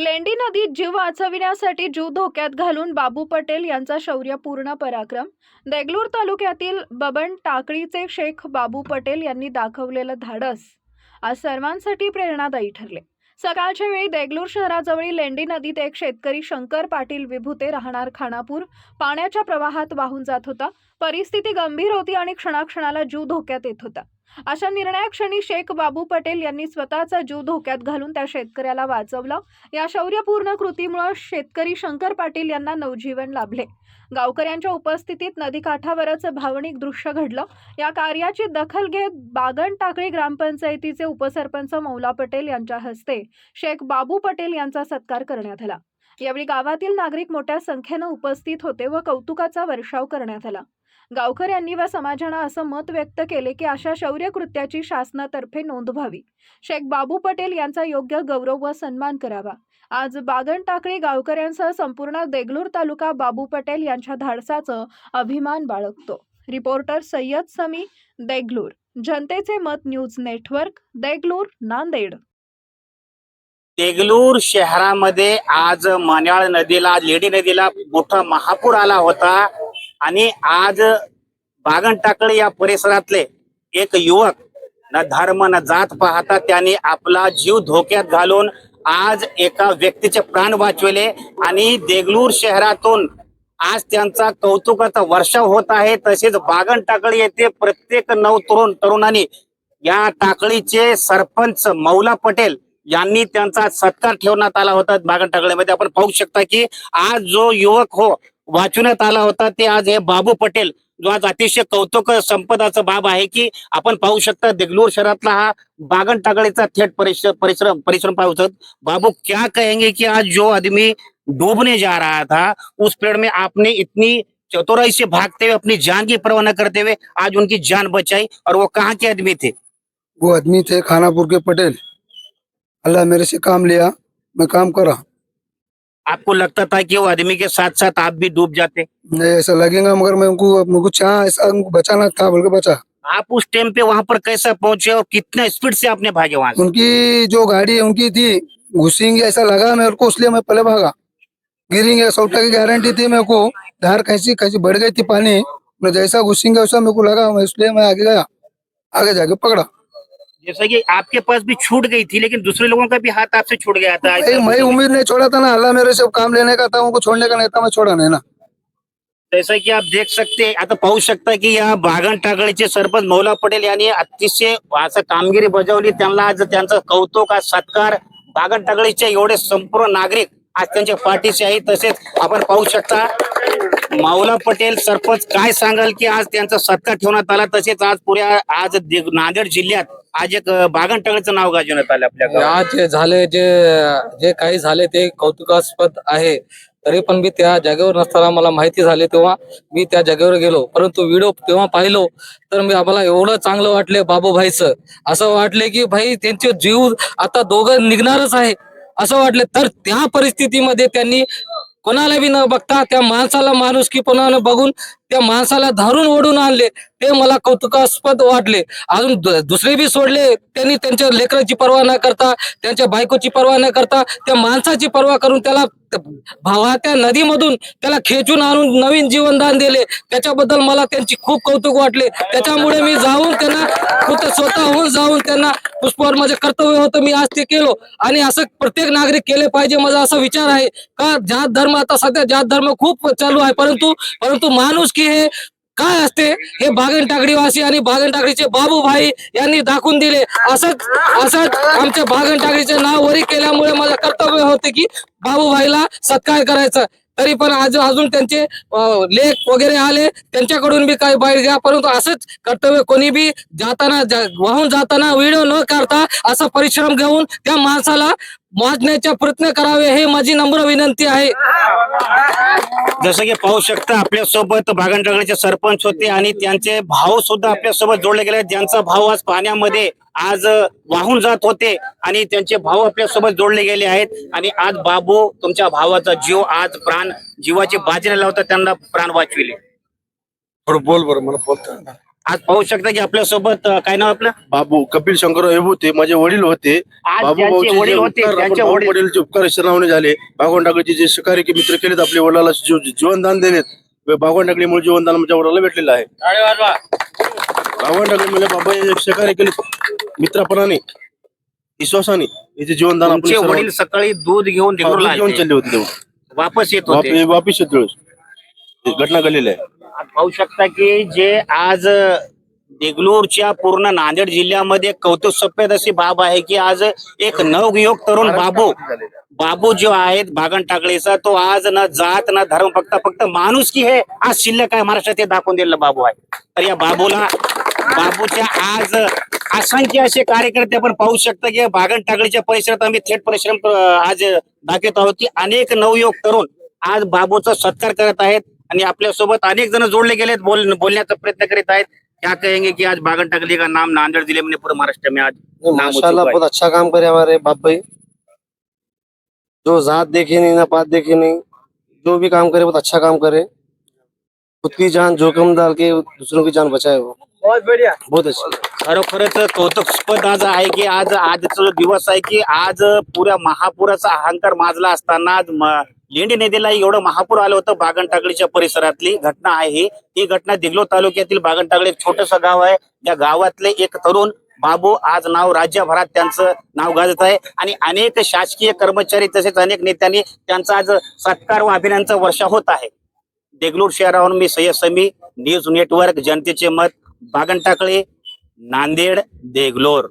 लेंडी नदीत जीव वाचविण्यासाठी जीव धोक्यात घालून बाबू पटेल यांचा शौर्यपूर्ण पराक्रम. देगलूर तालुक्यातील बबन टाकळीचे शेख बाबू पटेल यांनी दाखवलेलं धाडस आज सर्वांसाठी प्रेरणादायी ठरले. सकाळच्या वेळी देगलूर शहराजवळील लेंडी नदीत एक शेतकरी शंकर पाटील विभूते राहणार खानापूर. पाण्याच्या प्रवाहात वाहून जात होता. परिस्थिती गंभीर होती आणि क्षणाक्षणाला जीव धोक्यात येत होता. अशा निर्णयाक्षणी शेख बाबू पटेल यांनी स्वतःचा जीव धोक्यात घालून त्या शेतकऱ्याला वाचवलं. या शौर्यपूर्ण कृतीमुळे शेतकरी शंकर पाटील यांना नवजीवन लाभले. गावकऱ्यांच्या उपस्थितीत नदीकाठावरच भावनिक दृश्य घडलं. या कार्याची दखल घेत बागण टाकळी ग्रामपंचायतीचे उपसरपंच मौला पटेल यांच्या हस्ते शेख बाबू पटेल यांचा सत्कार करण्यात आला. यावेळी गावातील नागरिक मोठ्या संख्येनं उपस्थित होते व कौतुकाचा वर्षाव करण्यात आला. गावकऱ्यांनी व समाजानं असं मत व्यक्त केले की अशा शौर्य कृत्याची शासनातर्फे नोंद व्हावी. शेख बाबू पटेल यांचा योग्य गौरव व सन्मान करावा. आज बागण टाकळी गावकऱ्यांसह संपूर्ण देगलूर तालुका बाबू पटेल यांच्या धाडसाचं अभिमान बाळगतो. रिपोर्टर सय्यद समी देगलूर. जनतेचे मत न्यूज नेटवर्क देगलूर नांदेड. देगलूर शहरामध्ये आज मान्याळ नदीला लेडी नदीला मोठा महापूर आला होता. आणि आज बागन टाकळी या परिसरातले एक युवक न धर्म न जात पाहता त्यांनी आपला जीव धोक्यात घालून आज एका व्यक्तीचे प्राण वाचविले आणि देगलूर शहरातून आज त्यांचा कौतुकाचा वर्षाव होत आहे. तसेच बागन टाकळी येथे प्रत्येक नव तरुण तरुणांनी या टाकळीचे सरपंच मौला पटेल यांनी त्यांचा सत्कार ठेवण्यात आला होता. बागन टाकळीमध्ये आपण पाहू शकता की आज जो युवक हो वाचवण्यात आला होता ते आज हे बाबू पटेल जो आज अतिशय कौतुक संपदाचा बाब आहे की आपण पाहू शकता देगलूर शहरातला हा बागन टागळीचा थेट परिश्रम परिश्रम परिश्रम पाहू शकत. बाबू क्या कहेंगे की आज जो आदमी डूबने जा रहा था उस पेड़ में आपने इतनी चतुराई से भागते हुए अपनी जान की परवाह न करते हुए आज उनकी जान बचाई और वो कहाँ के आदमी थे? वो आदमी थे खानापुर के पटेल। अल्लाह मेरे से काम लिया मैं काम करा आपको लगता था कि वो आदमी के साथ साथ आप भी डूब जाते? नहीं ऐसा लगेगा मगर मैं उनको मुझको चाह ऐसा उनको बचाना था बोल के बचा। आप उस टाइम पे वहाँ पर कैसा पहुँचे और कितने स्पीड से आपने भागे वहाँ उनकी जो गाड़ी है उनकी थी घुसेंगे ऐसा लगा मेरे को इसलिए मैं पहले भागा। गिरेंगे सौटा की गारंटी थी मेरे को धार कैसी कैसी बढ़ गई थी पानी मैं जैसा घुसेंगे वैसा मेरे को लगा मैं इसलिए मैं आगे गया। आगे जाके पकड़ा। जैसा कि आपके पास भी छूट गई थी लेकिन दूसरे लोगों का भी हाथ आपसे छूट गया था। मैं उम्मीद नहीं छोड़ा था ना। अल्लाह मेरे से काम लेने का था उनको छोड़ने का नहीं था मैं छोड़ा नहीं ना। जैसा की आप देख सकते आता पाहू शकता की या बागण टाकळीचे सरपंच मौला पटेल यांनी अतिशय असं कामगिरी बजावली. त्यांना आज त्यांचा कौतुक आज सत्कार बागण टाकळीचे एवढे संपूर्ण नागरिक आज त्यांच्या पाठीशी आहे तसेच आपण पाहू शकता माऊला पटेल सरपंच काय सांगाल की आज त्यांचा सत्ता ठेवण्यात आला? तसेच आज पुऱ्या आज नांदेड जिल्ह्यात आज एक बागण नाव गाजवण्यात आलं आपल्या गावात. आज जे झाले जे जे काही झाले ते कौतुकास्पद आहे. तरी पण मी त्या जागेवर नसताना मला माहिती झाली तेव्हा मी त्या जागेवर गेलो. परंतु व्हिडिओ तेव्हा पाहिलो तर मी आम्हाला एवढं चांगलं वाटले बाबूभाईचं. असं वाटले की भाई त्यांचे जीव आता दोघं निघणारच आहे. असं वाटलं तर त्या परिस्थितीमध्ये त्यांनी कोणाला बी न बघता त्या माणसाला माणुसकीपणानं बघून त्या माणसाला धारून ओढून आणले. ते मला कौतुकास्पद वाटले. अजून दुसरे बी सोडले. त्यांनी त्यांच्या लेकराची पर्वा न करता त्यांच्या बायकोची पर्वा न करता त्या माणसाची पर्वा करून त्याला भावात्या नदीमधून त्याला खेचून आणून नवीन जीवनदान दिले. त्याच्याबद्दल मला त्यांची खूप कौतुक वाटले. त्याच्यामुळे मी जाऊन त्यांना खुद स्वतःहून जाऊन त्यांना पुष्पावर माझे कर्तव्य होतं. मी आज ते केलो. आणि असं प्रत्येक नागरिक केले पाहिजे माझा असा विचार आहे. का जात धर्म आता सध्या जात धर्म खूप चालू आहे. परंतु परंतु माणूस नक्की हे काय असते? हे बागन टाकडीवासी आणि बागन टाकडीचे बाबू भाई यांनी दाखवून दिले. असंच असंच आमच्या बागन टाकडीचे नाव वरी केल्यामुळे माझं कर्तव्य होते की बाबूभाईला सत्कार करायचा. तरी पण आज अजून त्यांचे लेख वगैरे आले. त्यांच्याकडून बी काही बाहेर घ्या. परंतु असंच कर्तव्य कोणी बी जाताना जा- वाहून जाताना व्हिडिओ न काढता असा परिश्रम घेऊन त्या माणसाला वाचण्याचा प्रयत्न करावे हे माझी नम्र विनंती आहे. जसं की पाहू शकता आपल्यासोबत बागनटागडचे सरपंच होते आणि त्यांचे भाऊ सुद्धा आपल्यासोबत जोडले गेले. ज्यांचा भाऊ आज पाण्यामध्ये आज वाहून जात होते आणि त्यांचे भाऊ आपल्यासोबत जोडले गेले आहेत. आणि आज बाबू तुमच्या भावाचा जीव आज प्राण जीवाची बाजी लावता त्यांना प्राण वाचविले. बोल बरं मला बोलता. आज पाहू शकता की आपल्यासोबत अं, काय नाव आपलं? बाबू कपिल शंकर होते माझे वडील होते. आज बाबू ज्यांचे भाऊचे वडील जे होते उपकार, त्यांचे आपण वडील भाऊ वडीलचे उपकार श्रावणे झाले. बागवान टाकळीचे जे शिकारी की मित्र केलेत आपल्या वडिलाला जीव- जीवनदान दिलेत बागवान टाकळीमुळे जीवनदान माझ्या वडिलाला भेटलेलं आहे. बागवान टाकळी म्हणजे बाबा हे शिकारी केले मित्रपणाने विश्वासाने याचे जीवनदान तुमचे आपण वडील सकाळी दूध घेऊन देगलूरला घेऊन. चालले होते तेव्हा वापस येत होते. वापी- वापिस येतो ही घटना घडलेली आहे. पाहू शकता की जे आज देगलूरच्या पूर्ण नांदेड जिल्ह्यामध्ये कौतुक सफेद अशी बाब आहे की आज एक नवयुवक तरुण बाबू बाबू जो आहेत बागन टाकळीचा तो आज न जात न धर्म फक्त फक्त माणूस की हे आज शिल्लक आहे महाराष्ट्रात हे दाखवून दिलेला बाबू आहे. तर या बाबूला बाबूच्या आज असंख्य असे कार्यकर्ते आपण पाहू शकता की बागन टाकळीच्या परिसरात आम्ही थेट परिश्रम आज दाखवत आहोत की अनेक नवयुवक तरुण आज बाबूचा सत्कार करत आहेत आणि आपल्यासोबत अनेक जण जोडले गेलेत बोल बोलण्याचा प्रयत्न करीत आहेत. क्या कहेंगे कि आज बागन टाकली का नाम नांदेड़ जिले में पूरे महाराष्ट्र में आज माशाल्लाह। बहुत अच्छा काम करे हमारे बाप भाई जो जात देखे नहीं ना पात देखे नहीं जो भी काम करे बहुत अच्छा काम करे। खुद की जान जोखम डाल के दूसरों की जान बचाए वो। बहुत बढ़िया। बहुत अच्छा। खरोखरच कौतुकस्पद आज आहे की आज आजचा जो दिवस आहे की आज पुऱ्या महापुराचा अहंकार माजला असताना आज म- लेंडी नदीला एवढं महापूर आलं होतं बागणटाकळीच्या परिसरातली. घटना आहे ही. ही घटना दिगलो तालुक्यातील बागणटाकळी एक छोटस गाव आहे. त्या गावातले एक तरुण बाबू आज नाव राज्यभरात त्यांचं नाव गाजत आहे. आणि अनेक शासकीय कर्मचारी तसेच अनेक नेत्यांनी त्यांचा आज सत्कार व अभिनंदनचा वर्षा होत आहे. देगलूर शहराहून मी सय्यद समी न्यूज नेटवर्क जनतेचे मत. बागन टाकळे नांदेड देगलोर.